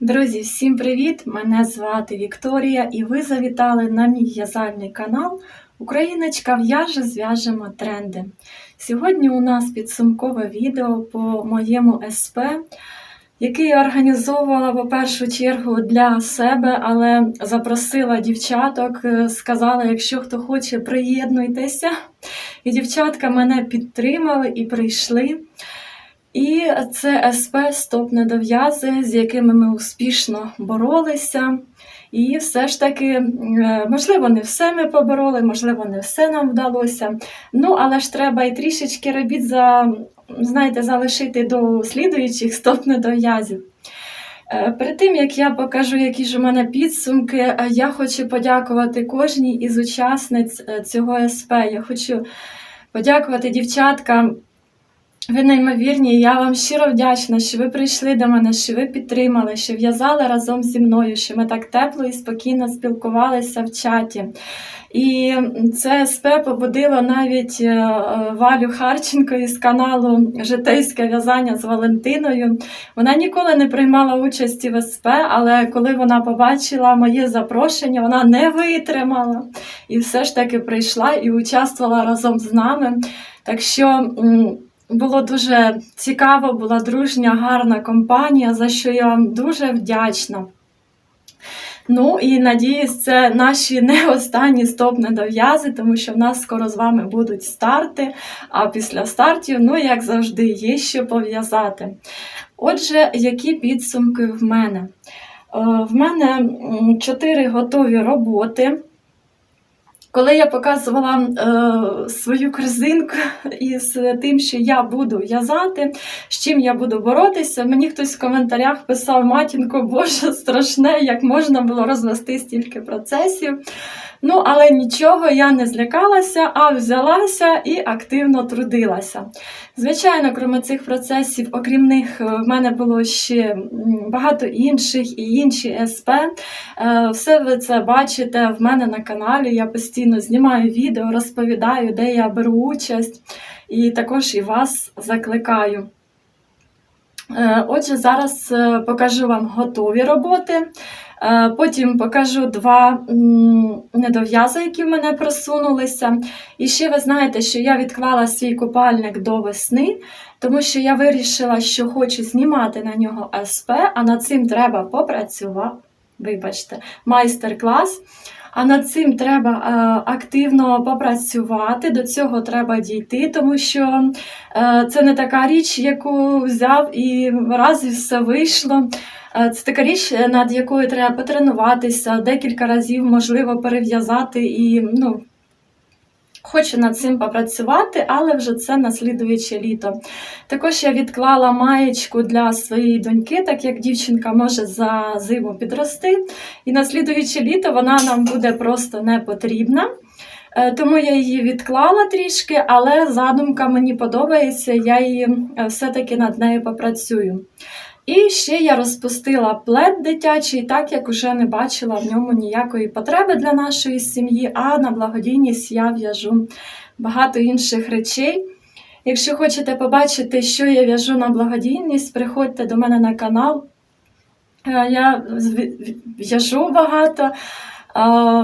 Друзі, всім привіт! Мене звати Вікторія, і ви завітали на мій в'язальний канал Україночка в'яже, зв'яжемо тренди. Сьогодні у нас підсумкове відео по моєму СП, який я організовувала по першу чергу для себе, але запросила дівчаток, е, сказала, якщо хто хоче, приєднуйтеся. І дівчатка мене підтримали і прийшли. І це СП Стоп недов'язи, з якими ми успішно боролися. І все ж таки, е, можливо, не все ми побороли, можливо, не все нам вдалося. Ну, але ж треба і трішечки робіт за, знаєте, залишити до слідуючих стоп недов'язів. Е, Перед тим як я покажу, які ж у мене підсумки, е, я хочу подякувати кожній із учасниць цього СП. Я хочу подякувати дівчаткам. Ви неймовірні, я вам щиро вдячна, що ви прийшли до мене, що ви підтримали, що в'язали разом зі мною, що ми так тепло і спокійно спілкувалися в чаті. І це СП побудило навіть е, Валю Харченко із каналу Житейське в'язання з Валентиною. Вона ніколи не приймала участі в СП, але коли вона побачила моє запрошення, вона не витримала і все ж таки прийшла і участвувала разом з нами. Так що. Було дуже цікаво, була дружня, гарна компанія, за що я вам дуже вдячна. Ну і надіюсь, це наші не останні стоп недов'язи, тому що в нас скоро з вами будуть старти, а після стартів, ну, як завжди, є що пов'язати. Отже, які підсумки в мене? Е, В мене чотири готові роботи. Коли я показувала е, свою корзинку із тим, що я буду в'язати, з чим я буду боротися, мені хтось в коментарях писав: матінко, Боже, страшне, як можна було розвести стільки процесів. Ну, але нічого, я не злякалася, а взялася і активно трудилася. Звичайно, крім цих процесів, окрім них, е, в мене було ще багато інших і інші СП. Е, Все ви це бачите в мене на каналі. Я постійно знімаю відео, розповідаю, де я беру участь, і також і вас закликаю. Е, Отже, зараз е, покажу вам готові роботи. Е, Потім покажу два м, недов'язи, які в мене просунулися. І ще ви знаєте, що я відклала свій купальник до весни, тому що я вирішила, що хочу знімати на нього СП, а над цим треба попрацювати. Вибачте, майстер-клас. А над цим треба е, активно попрацювати, до цього треба дійти, тому що е, це не така річ, яку взяв і раз і все вийшло. Е, Це така річ, над якою треба потренуватися, декілька разів, можливо, перев'язати і ну, хочу над цим попрацювати, але вже це на слідуюче літо. Також я відклала маєчку для своєї доньки, так як дівчинка може за зиму підрости. І на слідуюче літо вона нам буде просто не потрібна. Е, Тому я її відклала трішки, але задумка мені подобається, я її е, все-таки над нею попрацюю. І ще я розпустила плед дитячий, так як уже не бачила в ньому ніякої потреби для нашої сім'ї, а на благодійність я в'яжу багато інших речей. Якщо хочете побачити, що я в'яжу на благодійність, приходьте до мене на канал. Е, Я в'яжу багато,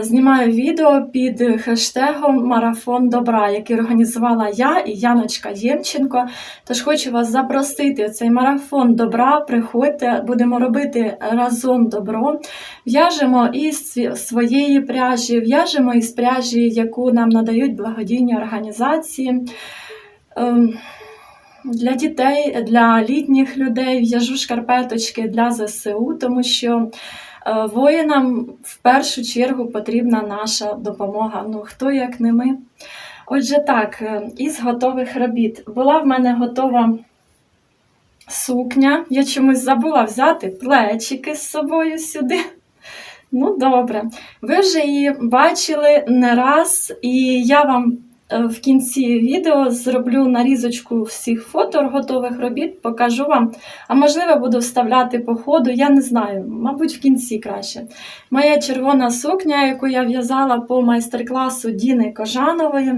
знімаю відео під хештегом Марафон добра, який організувала я і Яночка Ємченко. Тож хочу вас запросити цей марафон добра. Приходьте, будемо робити разом добро. В'яжемо із своєї пряжі, в'яжемо із пряжі, яку нам надають благодійні організації. Ем, Для дітей, для літніх людей в'яжу шкарпеточки для ЗСУ, тому що воїнам в першу чергу потрібна наша допомога. Ну хто як не ми. Отже, так, е, із готових робіт. Була в мене готова сукня. Я чомусь забула взяти плечики з собою сюди. Ну, добре. Ви вже її бачили не раз, і я вам е, в кінці відео зроблю нарізочку всіх фото готових робіт, покажу вам. А можливо, буду вставляти по ходу, я не знаю, мабуть, в кінці краще. Моя червона сукня, яку я в'язала по майстер-класу Діни Кожанової.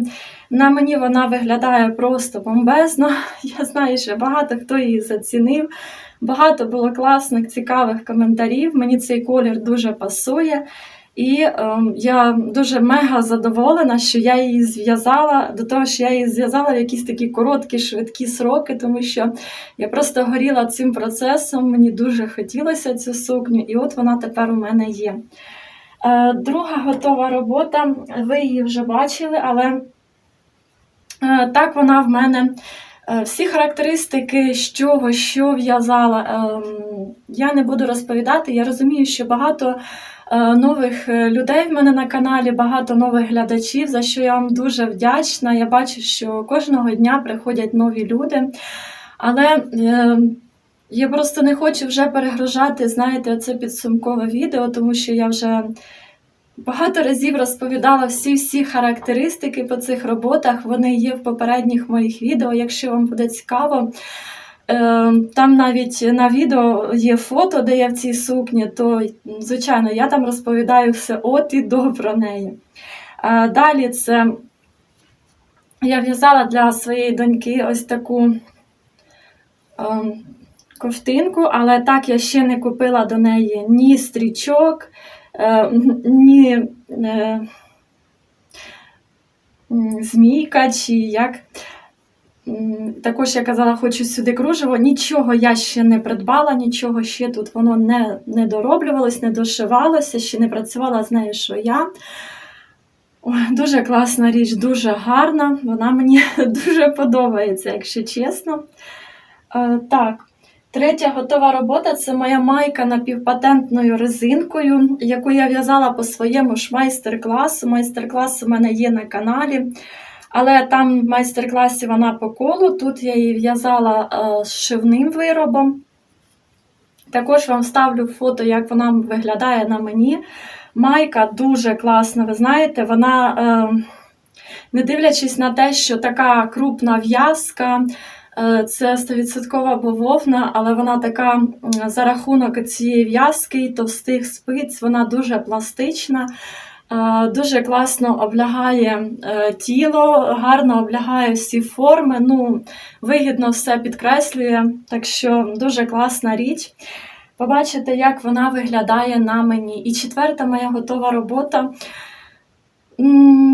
На мені вона виглядає просто бомбезно. Я знаю, що багато хто її зацінив. Багато було класних, цікавих коментарів. Мені цей колір дуже пасує. І ем, я дуже мега задоволена, що я її зв'язала до того, що я її зв'язала в якісь такі короткі, швидкі сроки, тому що я просто горіла цим процесом. Мені дуже хотілося цю сукню, і от вона тепер у мене є. Е, Друга готова робота, ви її вже бачили, але е, так вона в мене. Е, Всі характеристики, з чого, що в'язала, ем, я не буду розповідати. Я розумію, що багато е, нових е, людей в мене на каналі, багато нових глядачів, за що я вам дуже вдячна. Я бачу, що кожного дня приходять нові люди. Але е, я просто не хочу вже перегружати, знаєте, це підсумкове відео, тому що я вже багато разів розповідала всі-всі характеристики по цих роботах. Вони є в попередніх моїх відео. Якщо вам буде цікаво, е, там навіть на відео є фото, де я в цій сукні, то, звичайно, я там розповідаю все от і до про неї. Е, Далі це я в'язала для своєї доньки ось таку ем, ковтинку, але так я ще не купила до неї ні стрічок, е, ні е, змійка, чи як. Також я казала, хочу сюди кружево. Нічого я ще не придбала, нічого ще тут воно не, не дороблювалось, не дошивалося, ще не працювала з нею, що я. Дуже класна річ, дуже гарна. Вона мені дуже подобається, якщо чесно. Е, так, третя готова робота це моя майка напівпатентною резинкою, яку я в'язала по своєму ж майстер-класу. Майстер-клас у мене є на каналі. Але там в майстер-класі вона по колу. Тут я її в'язала е, з шивним виробом. Також вам ставлю фото, як вона виглядає на мені. Майка дуже класна, ви знаєте, вона, е, не дивлячись на те, що така крупна в'язка, е, це 100% бавовна, але вона така за рахунок цієї в'язки і товстих спиць, вона дуже пластична. Е, Дуже класно облягає е, тіло, гарно облягає всі форми. Ну, вигідно все підкреслює, так що дуже класна річ. Побачите, як вона виглядає на мені. І четверта моя готова робота,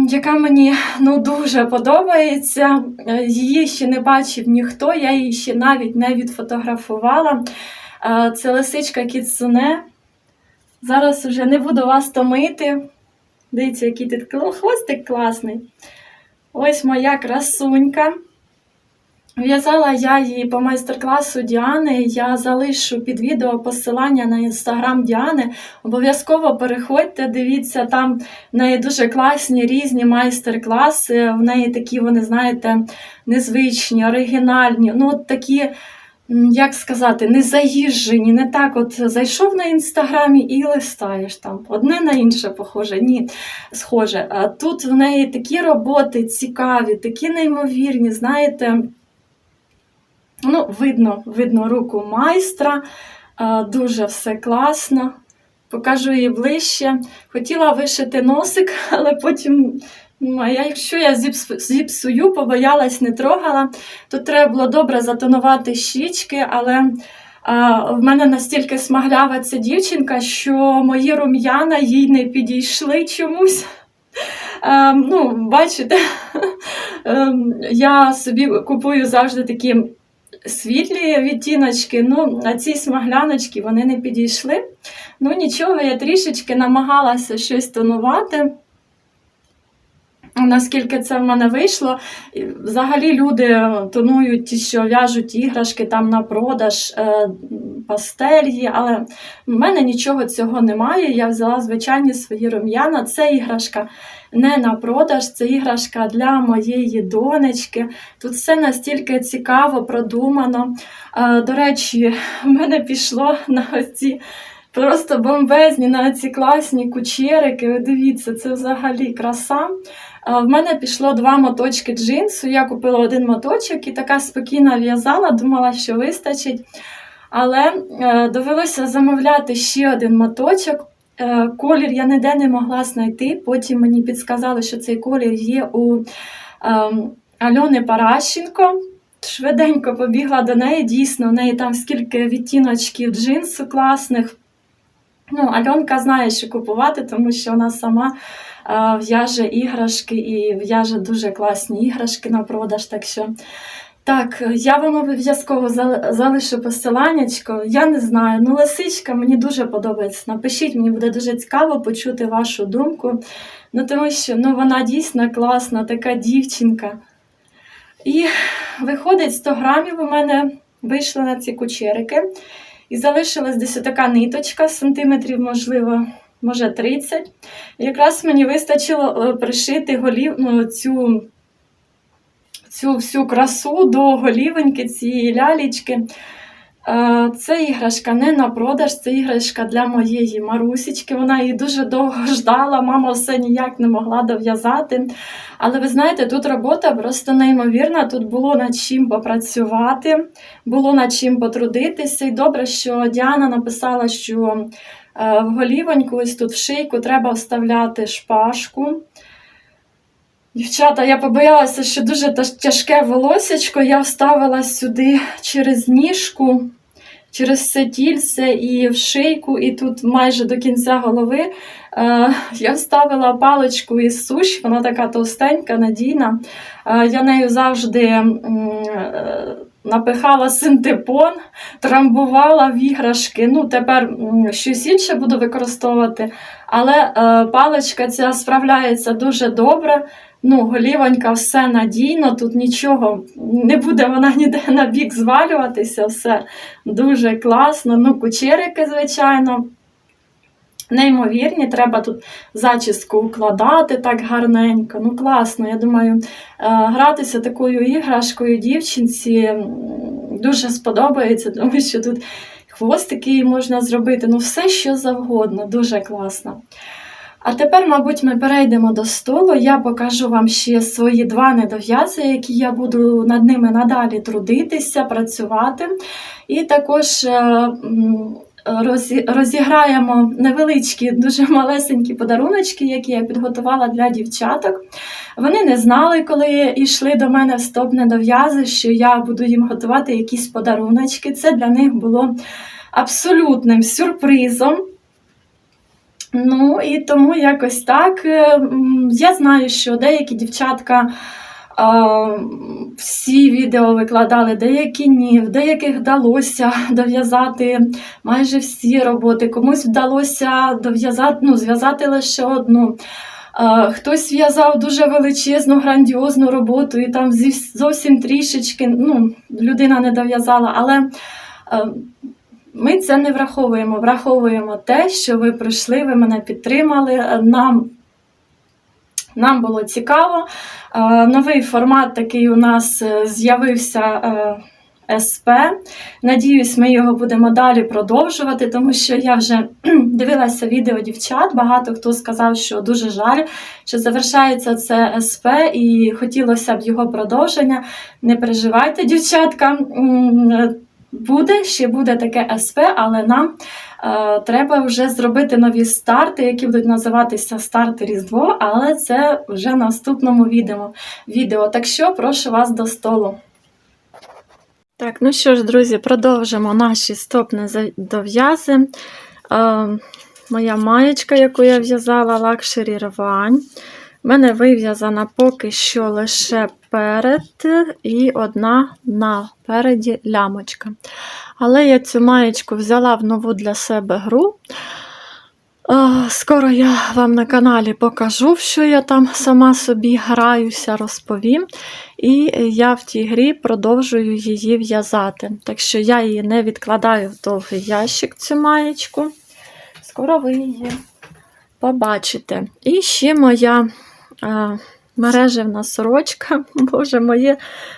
яка мені ну, дуже подобається. Е, Її ще не бачив ніхто, я її ще навіть не відфотографувала. Це лисичка Кіцуне. Зараз вже не буду вас томити. Дивіться, який тут хвостик класний. Ось моя красунька. В'язала я її по майстер-класу Діани. Я залишу під відео посилання на інстаграм Діани. Обов'язково переходьте, дивіться, там в неї дуже класні різні майстер-класи. В неї такі, вони, знаєте, незвичні, оригінальні. Ну, от такі, як сказати, не заїжджені. Не так, от зайшов на інстаграмі і листаєш там. Одне на інше похоже. Ні, схоже. Тут в неї такі роботи цікаві, такі неймовірні, знаєте. Ну, видно, видно руку майстра, дуже все класно. Покажу її ближче. Хотіла вишити носик, але потім, а я, якщо я зіпсую, побоялась, не трогала. Тут треба було добре затонувати щічки, але а, в мене настільки смаглява ця дівчинка, що мої рум'яна їй не підійшли чомусь. Е, ну, бачите, ем, я собі купую завжди такі світлі відтіночки, ну, а ці смагляночки вони не підійшли. Ну, нічого, я трішечки намагалася щось тонувати. Наскільки це в мене вийшло, взагалі люди тонують що в'яжуть іграшки там на продаж, е, пастель є, але в мене нічого цього немає. Я взяла звичайні свої рум'яна. Це іграшка не на продаж, це іграшка для моєї донечки. Тут все настільки цікаво, продумано. Е, До речі, в мене пішло на ось ці просто бомбезні, на ці класні кучерики. Дивіться, це взагалі краса. В мене пішло два моточки джинсу. Я купила один моточок і така спокійно в'язала, думала, що вистачить. Але е, довелося замовляти ще один моточок. Е, колір я ніде не могла знайти. Потім мені підсказали, що цей колір є у ем, Альони Паращенко. швиденько побігла до неї. Дійсно, в неї там скільки відтіночків джинсу класних. Ну, Альонка знає, що купувати, тому що вона сама в'яже іграшки і в'яже дуже класні іграшки на продаж. Так що так, я вам обов'язково залишу посиланнячко. Я не знаю, ну лисичка мені дуже подобається. Напишіть, мені буде дуже цікаво почути вашу думку. Ну, тому що ну, вона дійсно класна, така дівчинка. І виходить, 100 грамів у мене вийшли на ці кучерики. І залишилась десь така ниточка, сантиметрів, можливо, може 30. Якраз мені вистачило е, пришити голів, ну, цю, цю всю красу до голівеньки цієї лялічки. Е, Це іграшка не на продаж, це іграшка для моєї Марусічки. Вона її дуже довго ждала, мама все ніяк не могла дов'язати. Але ви знаєте, тут робота просто неймовірна. Тут було над чим попрацювати, було над чим потрудитися. І добре, що Діана написала, що е, в голівоньку, ось тут в шийку, треба вставляти шпажку. Дівчата, я побоялася, що дуже тяжке волосечко я вставила сюди через ніжку, через все тільце і в шийку, і тут майже до кінця голови. Е, я вставила паличку із суш, вона така товстенька, надійна. Е, я нею завжди е, напихала синтепон, трамбувала в іграшки. Ну, тепер щось інше буду використовувати, але е, паличка ця справляється дуже добре. Ну, голівонька, все надійно, тут нічого не буде вона ніде на бік звалюватися, все дуже класно. Ну, кучерики, звичайно, неймовірні. Треба тут зачіску укладати так гарненько. Ну, класно. Я думаю, е, гратися такою іграшкою дівчинці дуже сподобається, тому що тут хвостики можна зробити. Ну, все, що завгодно, дуже класно. А тепер, мабуть, ми перейдемо до столу. Я покажу вам ще свої два недов'язи, які я буду над ними надалі трудитися, працювати. І також е, розіграємо невеличкі, дуже малесенькі подаруночки, які я підготувала для дівчаток. Вони не знали, коли йшли до мене в стоп недов'язи, що я буду їм готувати якісь подаруночки. Це для них було абсолютним сюрпризом. Ну і тому якось так. Е, Я знаю, що деякі дівчатка а, всі відео викладали, деякі ні, в деяких вдалося дов'язати майже всі роботи, комусь вдалося дов'язати, ну, зв'язати лише одну. Хтось в'язав дуже величезну, грандіозну роботу, і там зовсім трішечки ну, людина не дов'язала. Але е, ми це не враховуємо. Враховуємо те, що ви прийшли, ви мене підтримали. Нам, нам було цікаво. Е, Новий формат такий у нас е, з'явився. е, СП. Надіюсь, ми його будемо далі продовжувати, тому що я вже дивилася відео дівчат. Багато хто сказав, що дуже жаль, що завершається це СП, і хотілося б його продовження. Не переживайте, дівчатка. Буде, ще буде таке СП, але нам треба вже зробити нові старти, які будуть називатися старти Різдво, але це вже в наступному відео. відео. Так що прошу вас до столу. Так, ну що ж, друзі, продовжимо наші стопні дов'язи. Е, моя маєчка, яку я в'язала, лакшері рвань. У мене вив'язана поки що лише перед і одна напереді лямочка. Але я цю маєчку взяла в нову для себе гру. Скоро я вам на каналі покажу, що я там сама собі граюся, розповім. І я в тій грі продовжую її в'язати. Так що я її не відкладаю в довгий ящик, цю маєчку. Скоро ви її побачите. І ще моя мережевна сорочка, боже, моє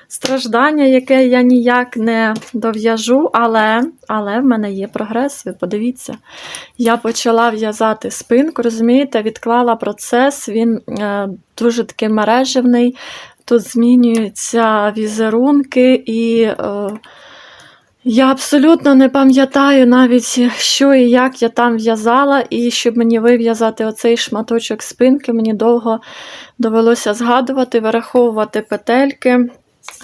страждання, яке я ніяк не дов'яжу, але, але в мене є прогрес, ви подивіться. Я почала в'язати спинку, розумієте, відклала процес, він е, дуже такий мережевний. Тут змінюються візерунки, і е, я абсолютно не пам'ятаю навіть, що і як я там в'язала, і щоб мені вив'язати оцей шматочок спинки, мені довго довелося згадувати, вираховувати петельки.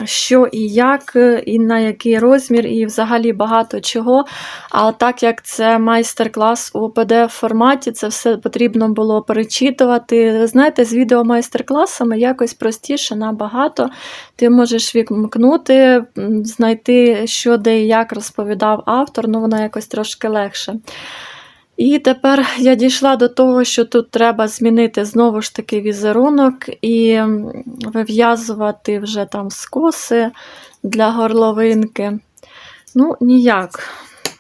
Що і як, е, і на який розмір, і взагалі багато чого. А так як це майстер-клас у pdf форматі, це все потрібно було перечитувати. Ви знаєте, з відео майстер-класами якось простіше набагато. Ти можеш вімкнути, м, знайти, що де і як розповідав автор, ну воно якось трошки легше. І тепер я дійшла до того, що тут треба змінити знову ж таки візерунок і вив'язувати вже там скоси для горловинки. Ну, ніяк.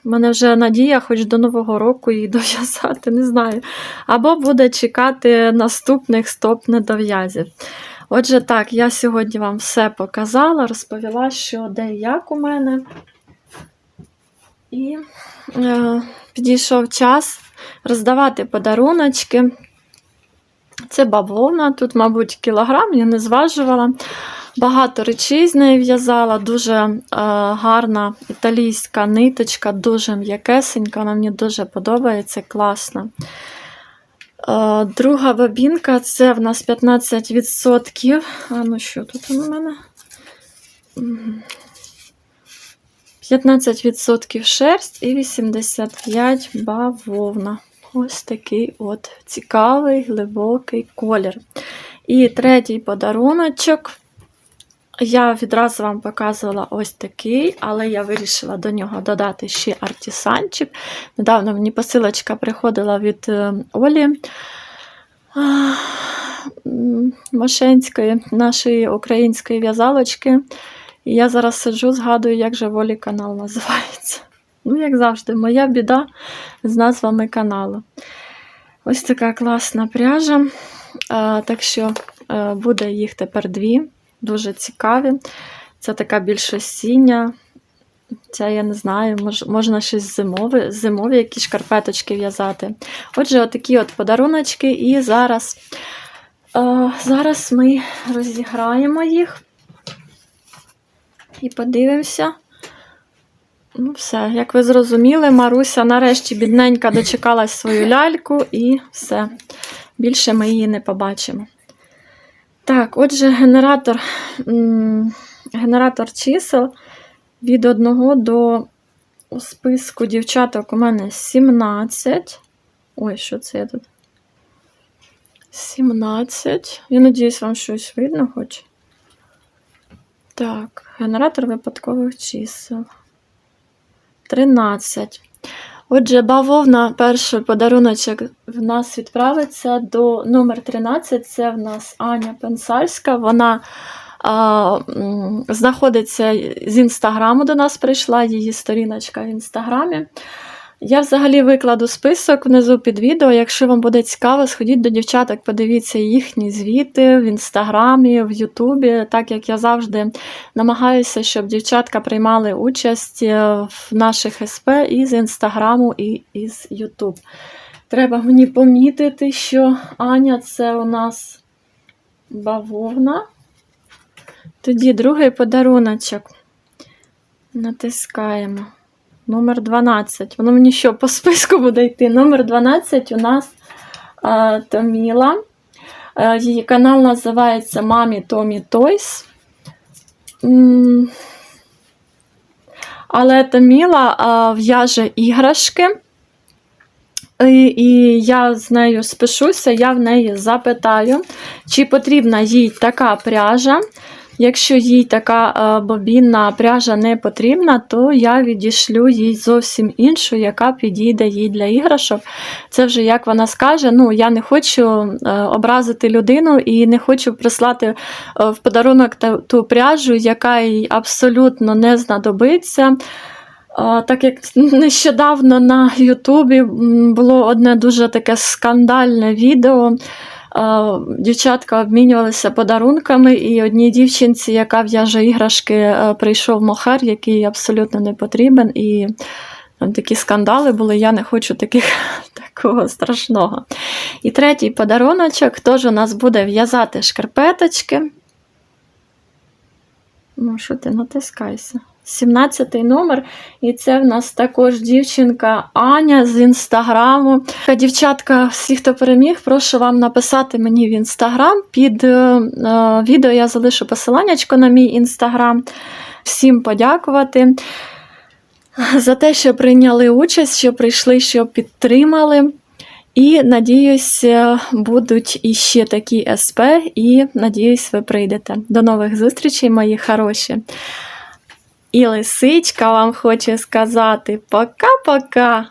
У мене вже надія, хоч до Нового року її дов'язати, не знаю. Або буде чекати наступних стоп недов'язів. Отже, так, я сьогодні вам все показала, розповіла, що де і як у мене. І е, підійшов час роздавати подаруночки. Це бавовна, тут, мабуть, кілограм, я не зважувала. Багато речей з неї в'язала, дуже е, гарна італійська ниточка, дуже м'якесенька, вона мені дуже подобається, класна. Е, друга бабінка це в нас 15%. А ну що тут у мене? Мгм. 15% шерсть і 85 бавовна. Ось такий от цікавий, глибокий колір. І третій подаруночок. Я відразу вам показувала ось такий, але я вирішила до нього додати ще артисанчик. Недавно мені посилочка приходила від е, Олі а, м, Мошенської, нашої української в'язалочки. І я зараз сиджу, згадую, як же волі канал називається. Ну, як завжди, моя біда з назвами каналу. Ось така класна пряжа. А, так що е, буде їх тепер дві, дуже цікаві. Це така більш осіння. Ця, я не знаю, мож, можна щось зимове, зимові якісь шкарпеточки в'язати. Отже, отакі от подаруночки, і зараз, е, зараз ми розіграємо їх і подивимося. Ну, все, як ви зрозуміли, Маруся нарешті бідненька дочекалась свою ляльку і все. Більше ми її не побачимо. Так, отже, генератор, генератор чисел від 1 до списку дівчаток у мене 17. Ой, що це я тут? 17. Я надіюсь, вам щось видно хоч. Так, генератор випадкових чисел. 13. Отже, бавовна, перший подаруночок в нас відправиться до номер 13. Це в нас Аня Пенсальська. Вона а, знаходиться з інстаграму до нас прийшла, її сторіночка в інстаграмі. Я взагалі викладу список внизу під відео. Якщо вам буде цікаво, сходіть до дівчаток, подивіться їхні звіти в інстаграмі, в Ютубі, так як я завжди намагаюся, щоб дівчатка приймали участь е, в наших СП і з інстаграму, і із Ютуб. Треба мені помітити, що Аня це у нас бавовна. Тоді другий подаруночок. Натискаємо. Номер 12. Воно мені що по списку буде йти? Номер 12 у нас а, Томіла. А, її канал називається Мамі Томі Тойс. Але Томіла а, в'яже іграшки. І, і я з нею спишуся, я в неї запитаю, чи потрібна їй така пряжа. Якщо їй така е, бобінна пряжа не потрібна, то я відішлю їй зовсім іншу, яка підійде їй для іграшок. Це вже як вона скаже. Ну, я не хочу е, образити людину і не хочу прислати е, в подарунок ту пряжу, яка їй абсолютно не знадобиться. Так як нещодавно на Ютубі було одне дуже таке скандальне відео. А, Дівчатка обмінювалися подарунками, і одній дівчинці, яка в'яже іграшки, е, прийшов мохер, який абсолютно не потрібен. І там такі скандали були. Я не хочу таких, такого страшного. І третій подаруночок теж у нас буде в'язати шкарпеточки. Ну, що ти натискайся? 17 номер. І це в нас також дівчинка Аня з інстаграму. Дівчатка, всі, хто переміг, прошу вам написати мені в інстаграм. Під е, е, відео я залишу посиланнячко на мій інстаграм. Всім подякувати за те, що прийняли участь, що прийшли, що підтримали. І надіюсь, е, будуть іще такі СП, і надіюсь, ви прийдете. До нових зустрічей, мої хороші. І лисичка вам хоче сказати пока-пока.